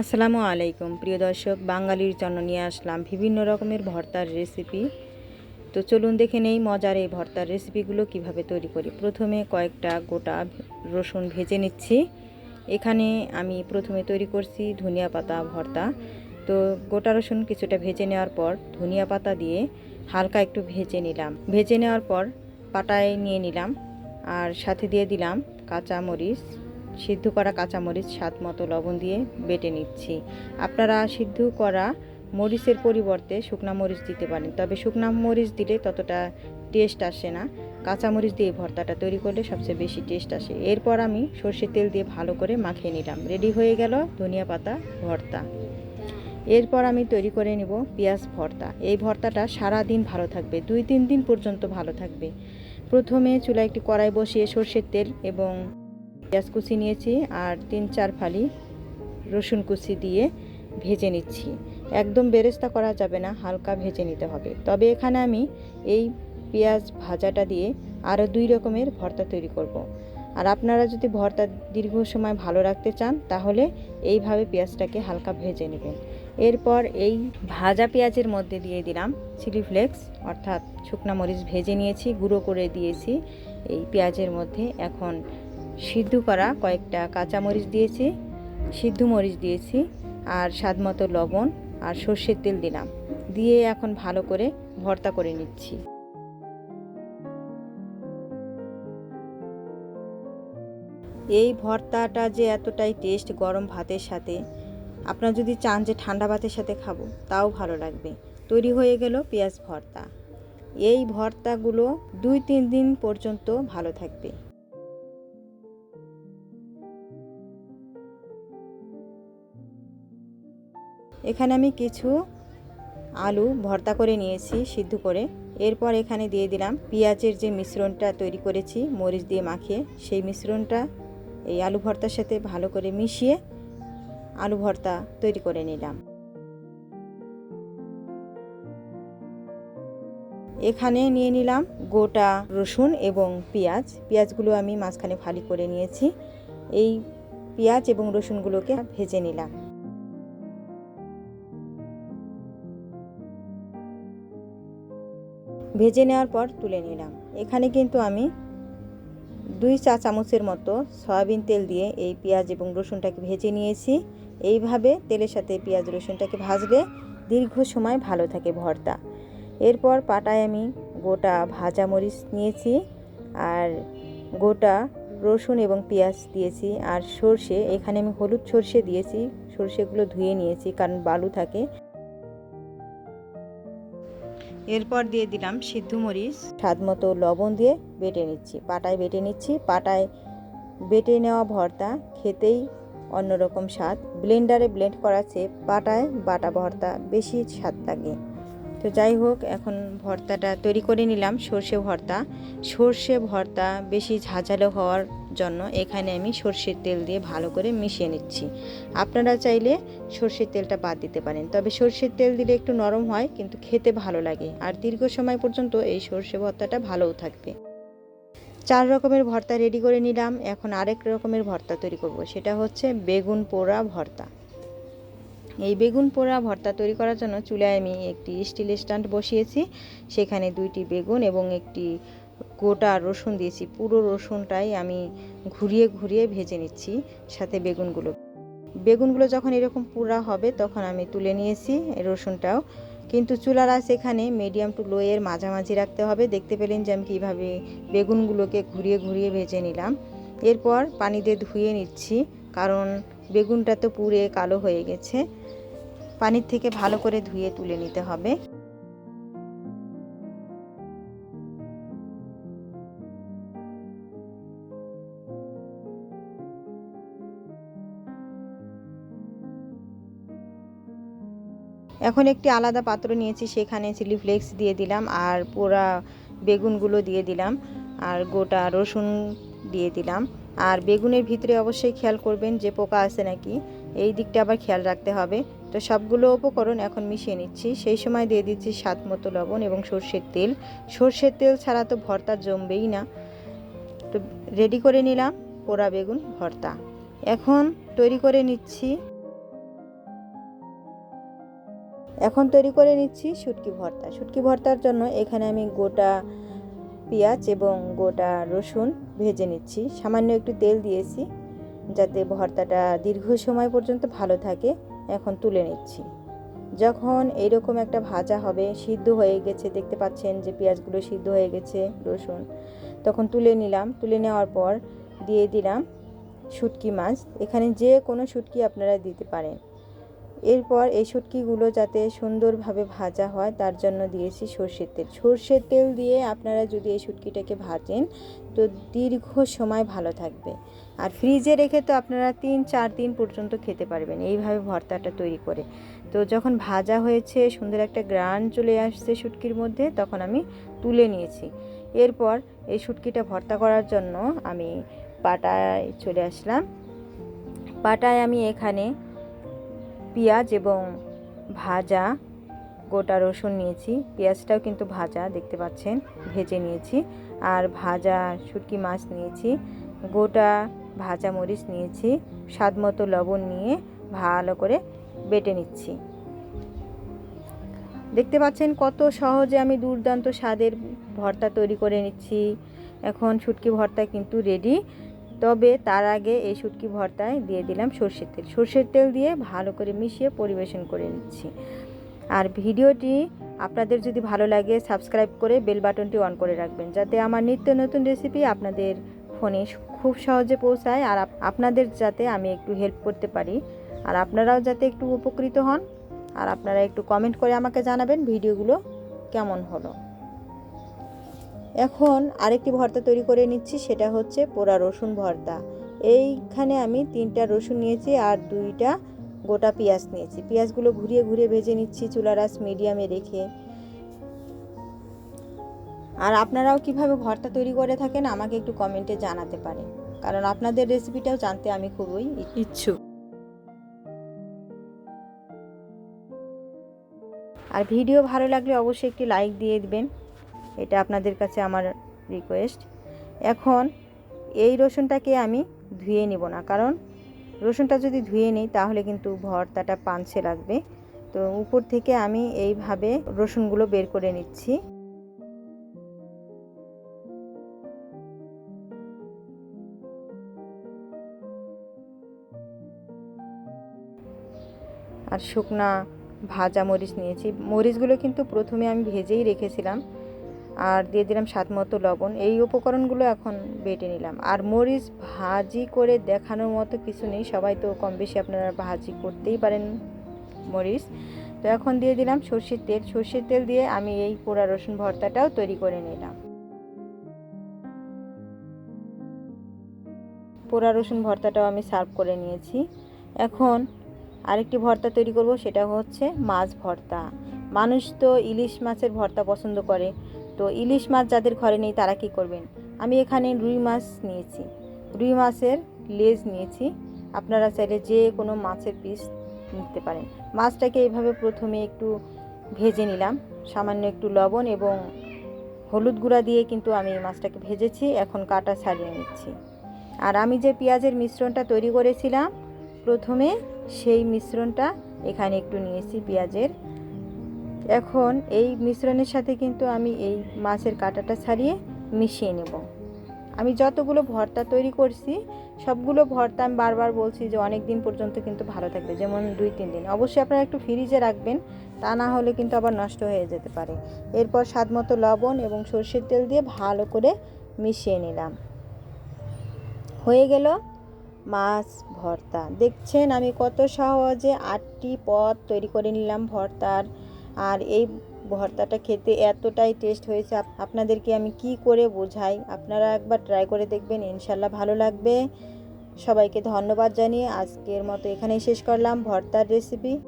আসসালামু আলাইকুম। প্রিয় দর্শক, বাঙালির জন্য নিয়ে আসলাম বিভিন্ন রকমের ভর্তার রেসিপি। তো চলুন দেখে নেই মজার এই ভর্তার রেসিপিগুলো কীভাবে তৈরি করি। প্রথমে কয়েকটা গোটা রসুন ভেজে নিচ্ছি। এখানে আমি প্রথমে তৈরি করছি ধনিয়া পাতা ভর্তা। তো গোটা রসুন কিছুটা ভেজে নেওয়ার পর ধনিয়া পাতা দিয়ে হালকা একটু ভেজে নিলাম। ভেজে নেওয়ার পর পাটায় নিয়ে নিলাম। আর সাথে দিয়ে দিলাম কাঁচা মরিচ সিদ্ধ করা কাঁচামরিচ, স্বাদ মতো লবণ দিয়ে বেটে নিচ্ছি। আপনারা সিদ্ধ করা মরিচের পরিবর্তে শুকনা মরিচ দিতে পারেন, তবে শুকনা মরিচ দিলে ততটা টেস্ট আসে না। কাঁচামরিচ দিয়ে ভর্তাটা তৈরি করলে সবচেয়ে বেশি টেস্ট আসে। এরপর আমি সর্ষের তেল দিয়ে ভালো করে মাখিয়ে নিলাম। রেডি হয়ে গেল ধনিয়া পাতা ভর্তা। এরপর আমি তৈরি করে নিব পেঁয়াজ ভর্তা। এই ভর্তাটা সারা দিন ভালো থাকবে, দুই তিন দিন পর্যন্ত ভালো থাকবে। প্রথমে চুলায় একটি কড়াই বসিয়ে সর্ষের তেল এবং পেঁয়াজ কুচি নিয়েছি আর তিন চার ফালি রসুন কুচি দিয়ে ভেজে নিচ্ছি। একদম বেরেস্তা করা যাবে না, হালকা ভেজে নিতে হবে। তবে এখানে আমি এই পেঁয়াজ ভাজাটা দিয়ে আরও দুই রকমের ভর্তা তৈরি করব। আর আপনারা যদি ভর্তা দীর্ঘ সময় ভালো রাখতে চান, তাহলে এইভাবে পেঁয়াজটাকে হালকা ভেজে নেবেন। এরপর এই ভাজা পেঁয়াজের মধ্যে দিয়ে দিলাম চিলি ফ্লেক্স, অর্থাৎ শুকনা মরিচ ভেজে নিয়েছি, গুঁড়ো করে দিয়েছি। এই পেঁয়াজের মধ্যে এখন সিদ্ধ করা কয়েকটা কাঁচামরিচ দিয়েছি, সিদ্ধ মরিচ দিয়েছি, আর স্বাদ মতো লবণ আর সর্ষের তেল দিলাম। দিয়ে এখন ভালো করে ভর্তা করে নিচ্ছি। এই ভর্তাটা যে এতটাই টেস্ট গরম ভাতের সাথে, আপনারা যদি চান যে ঠান্ডা ভাতের সাথে খাব, তাও ভালো লাগবে। তৈরি হয়ে গেল পেঁয়াজ ভর্তা। এই ভর্তাগুলো দুই তিন দিন পর্যন্ত ভালো থাকবে। এখানে আমি কিছু আলু ভর্তা করে নিয়েছি সিদ্ধ করে। এরপর এখানে দিয়ে দিলাম পেঁয়াজের যে মিশ্রণটা তৈরি করেছি, মরিচ দিয়ে মাখিয়ে। সেই মিশ্রণটা এই আলু ভর্তার সাথে ভালো করে মিশিয়ে আলু ভর্তা তৈরি করে নিলাম। এখানে নিয়ে নিলাম গোটা রসুন এবং পেঁয়াজ। পেঁয়াজগুলো আমি মাঝখানে ফালি করে নিয়েছি। এই পেঁয়াজ এবং রসুনগুলোকে ভেজে নিলাম। ভেজে নেওয়ার পর তুলে নিলাম। এখানে কিন্তু আমি দুই চা চামচের মতো সয়াবিন তেল দিয়ে এই পেঁয়াজ এবং রসুনটাকে ভেজে নিয়েছি। এইভাবে তেলের সাথে পেঁয়াজ, রসুনটাকে ভাজলে দীর্ঘ সময় ভালো থাকে ভর্তা। এরপর পাটায় আমি গোটা ভাজা মরিচ নিয়েছি আর গোটা রসুন এবং পেঁয়াজ দিয়েছি আর সর্ষে, এখানে আমি হলুদ সর্ষে দিয়েছি। সর্ষেগুলো ধুয়ে নিয়েছি কারণ বালু থাকে। এরপর দিয়ে দিলাম সিদ্ধ মরিচ। স্বাদ মতো লবণ দিয়ে বেটে নিচ্ছি। পাটায় বেটে নিচ্ছি। পাটায় বেটে নেওয়া ভর্তা খেতেই অন্যরকম স্বাদ। ব্লেন্ডারে ব্লেন্ড করা চেয়ে পাটায় বাটা ভর্তা বেশি স্বাদ লাগে। তো যাই হোক, এখন ভর্তাটা তৈরি করে নিলাম, সর্ষে ভর্তা। সর্ষে ভর্তা বেশি ঝাঁঝালো হওয়ার জন্য এখানে আমি সর্ষের তেল দিয়ে ভালো করে মিশিয়ে নিচ্ছি। আপনারা চাইলে সর্ষের তেলটা বাদ দিতে পারেন, তবে সর্ষের তেল দিলে একটু নরম হয়, কিন্তু খেতে ভালো লাগে। আর দীর্ঘ সময় পর্যন্ত এই সর্ষে ভর্তাটা ভালোও থাকবে। চার রকমের ভর্তা রেডি করে নিলাম, এখন আরেক রকমের ভর্তা তৈরি করব, সেটা হচ্ছে বেগুন পোড়া ভর্তা। এই বেগুন পোড়া ভর্তা তৈরি করার জন্য চুলায় আমি একটি স্টিল স্ট্যান্ড বসিয়েছি। সেখানে দুইটি বেগুন এবং একটি গোটা রসুন দিয়েছি। পুরো রসুনটাই আমি ঘুরিয়ে ঘুরিয়ে ভেজে নিচ্ছি সাথে বেগুনগুলো। বেগুনগুলো যখন এরকম পুরা হবে তখন আমি তুলে নিয়েছি রসুনটাও। কিন্তু চুলার আঁচ এখানে মিডিয়াম টু লো এর মাঝামাঝি রাখতে হবে। দেখতে পেলেন যে আমি কীভাবে বেগুনগুলোকে ঘুরিয়ে ঘুরিয়ে ভেজে নিলাম। এরপর পানি দিয়ে ধুয়ে নিচ্ছি, কারণ বেগুনটা তো পুড়ে কালো হয়ে গেছে। পানির থেকে ভালো করে ধুয়ে তুলে নিতে হবে। এখন একটি আলাদা পাত্র নিয়েছি, সেখানে চিলি ফ্লেক্স দিয়ে দিলাম আর পোড়া বেগুনগুলো দিয়ে দিলাম আর গোটা রসুন দিয়ে দিলাম। আর বেগুনের ভিতরে অবশ্যই খেয়াল করবেন যে পোকা আছে নাকি, এই দিকটা আবার খেয়াল রাখতে হবে। তো সবগুলো উপকরণ এখন মিশিয়ে নিচ্ছি। সেই সময় দিয়ে দিচ্ছি স্বাদ মতো লবণ এবং সর্ষের তেল। সর্ষের তেল ছাড়া তো ভর্তা জমবেই না। তো রেডি করে নিলাম পোড়া বেগুন ভর্তা। এখন তৈরি করে নিচ্ছি এখন তৈরি করে নিচ্ছি শুটকি ভর্তা। শুটকি ভর্তার জন্য এখানে আমি গোটা পেঁয়াজ এবং গোটা রসুন ভেজে নিচ্ছি। সামান্য একটু তেল দিয়েছি যাতে ভর্তাটা দীর্ঘ সময় পর্যন্ত ভালো থাকে। এখন তুলে নিচ্ছি। যখন এইরকম একটা ভাজা হবে, সিদ্ধ হয়ে গেছে, দেখতে পাচ্ছেন যে পেঁয়াজগুলো সিদ্ধ হয়ে গেছে, রসুন, তখন তুলে নিলাম। তুলে নেওয়ার পর দিয়ে দিলাম শুটকি মাছ। এখানে যে কোনো শুটকি আপনারা দিতে পারেন। এরপর এই শুটকিগুলো যাতে সুন্দরভাবে ভাজা হয়, তার জন্য দিয়েছি সর্ষের তেল। সর্ষের তেল দিয়ে আপনারা যদি এই শুটকিটাকে ভাজেন, তো দীর্ঘ সময় ভালো থাকবে। আর ফ্রিজে রেখে তো আপনারা তিন, চার দিন পর্যন্ত খেতে পারবেন, এইভাবে ভর্তাটা তৈরি করে। তো যখন ভাজা হয়েছে, সুন্দর একটা গ্রান চলে আসছে শুটকির মধ্যে, তখন আমি তুলে নিয়েছি। এরপর এই শুটকিটা ভর্তা করার জন্য আমি পাটায় চলে আসলাম। পাটায় আমি এখানে পেঁয়াজ এবং ভাজা, গোটা রসুন নিয়েছি। পেঁয়াজটাও কিন্তু ভাজা, দেখতে পাচ্ছেন, ভেজে নিয়েছি। আর ভাজা শুটকি মাছ নিয়েছি। গোটা ভাজা মরিচ নিয়েছি, স্বাদ মতো লবণ নিয়ে ভালো করে বেটে নিচ্ছি। দেখতে পাচ্ছেন কত সহজে আমি দুর্দান্ত স্বাদের ভর্তা তৈরি করে নিচ্ছি। এখন শুটকি ভর্তা কিন্তু রেডি তবে তার আগে এই শুটকি ভর্তায় দিয়ে দিলাম সর্ষের তেল। সর্ষের তেল দিয়ে ভালো করে মিশিয়ে পরিবেশন করে নিচ্ছি। আর ভিডিওটি আপনাদের যদি ভালো লাগে, সাবস্ক্রাইব করে বেল বাটনটি অন করে রাখবেন, যাতে আমার নিত্য নতুন রেসিপি আপনাদের ফোনে খুব সহজে পৌঁছায় আর আপ- আপনাদের যাতে আমি একটু হেল্প করতে পারি। আর আপনারাও যাতে একটু উপকৃত হন। আর আপনারা একটু কমেন্ট করে আমাকে জানাবেন ভিডিওগুলো কেমন হলো। এখন আরেকটি ভর্তা তৈরি করে নিচ্ছি, সেটা হচ্ছে পোড়া রসুন ভর্তা। এইখানে আমি তিনটা রসুন নিয়েছি আর দুইটা গোটা পেঁয়াজ নিয়েছি। পেঁয়াজগুলো ঘুরিয়ে ঘুরিয়ে ভেজে নিচ্ছি চুলার আঁচ মিডিয়ামে রেখে। আর আপনারাও কীভাবে ভর্তা তৈরি করে থাকেন আমাকে একটু কমেন্টে জানাতে পারেন। কারণ আপনাদের রেসিপিটাও জানতে আমি খুবই ইচ্ছুক। আর ভিডিও ভালো লাগলে অবশ্যই একটি লাইক দিয়ে দিবেন। এটা আপনাদের কাছে আমার রিকোয়েস্ট এখন এই রসুনটাকে আমি ধুয়ে নেব না, কারণ রসুনটা যদি ধুয়ে নিই তাহলে কিন্তু ভর্তাটা পাঞ্ছে লাগবে। তো উপর থেকে আমি এইভাবে রসুনগুলো বের করে নিচ্ছি। আর শুকনা ভাজা মরিচ নিয়েছি। মরিচগুলো কিন্তু প্রথমে আমি ভেজেই রেখেছিলাম আর দিয়ে দিলাম স্বাদ মতো লবণ। এই উপকরণগুলো এখন বেটে নিলাম। আর মরিচ ভাজি করে দেখানোর মতো কিছু নেই। সবাই তো কম বেশি আপনারা ভাজি করতেই পারেন মরিচ। তো এখন দিয়ে দিলাম সর্ষের তেল। সর্ষের তেল দিয়ে আমি এই পোড়া রসুন ভর্তাটাও তৈরি করে নিলাম। পোড়া রসুন ভর্তাটাও আমি সার্ভ করে নিয়েছি। এখন আরেকটি ভর্তা তৈরি করব, সেটা হচ্ছে মাছ ভর্তা। মানুষ তো ইলিশ মাছের ভর্তা পছন্দ করে। তো ইলিশ মাছ যাদের ঘরে নেই, তারা কি করবেন? আমি এখানে রুই মাছ নিয়েছি। রুই মাছের লেজ নিয়েছি। আপনারা চাইলে যে কোনো মাছের পিস নিতে পারেন। মাছটাকে এইভাবে প্রথমে একটু ভেজে নিলাম। সামান্য একটু লবণ এবং হলুদ গুঁড়া দিয়ে কিন্তু আমি মাছটাকে ভেজেছি। এখন কাটা ছাড়িয়ে নিচ্ছি। আর আমি যে পেঁয়াজের মিশ্রণটা তৈরি করেছিলাম প্রথমে সেই মিশ্রণটা এখানে একটু নিয়েছি পেঁয়াজের। এখন এই মিশ্রণের সাথে কিন্তু আমি এই মাছের কাঁটাটা ছাড়িয়ে মিশিয়ে নেব। আমি যতগুলো ভর্তা তৈরি করছি, সবগুলো ভর্তা আমি বারবার বলছি যে অনেক দিন পর্যন্ত কিন্তু ভালো থাকবে, যেমন দুই, তিন দিন। অবশ্যই আপনারা একটু ফ্রিজে রাখবেন, তা না হলে কিন্তু আবার নষ্ট হয়ে যেতে পারে। এরপর স্বাদ মতো লবণ এবং সর্ষের তেল দিয়ে ভালো করে মিশিয়ে নিলাম। হয়ে গেল মাছ, ভর্তা। দেখছেন আমি কত সহজে আটটি পদ তৈরি করে নিলাম ভর্তার। আর এই ভর্তাটা খেতে এতটাই টেস্ট হয়েছে। আপনাদেরকে আমি কি করে বোঝাই? আপনারা একবার ট্রাই করে দেখবেন, ইনশাল্লাহ ভালো লাগবে। সবাইকে ধন্যবাদ জানিয়ে আজকের মতো এখানেই শেষ করলাম ভর্তার রেসিপি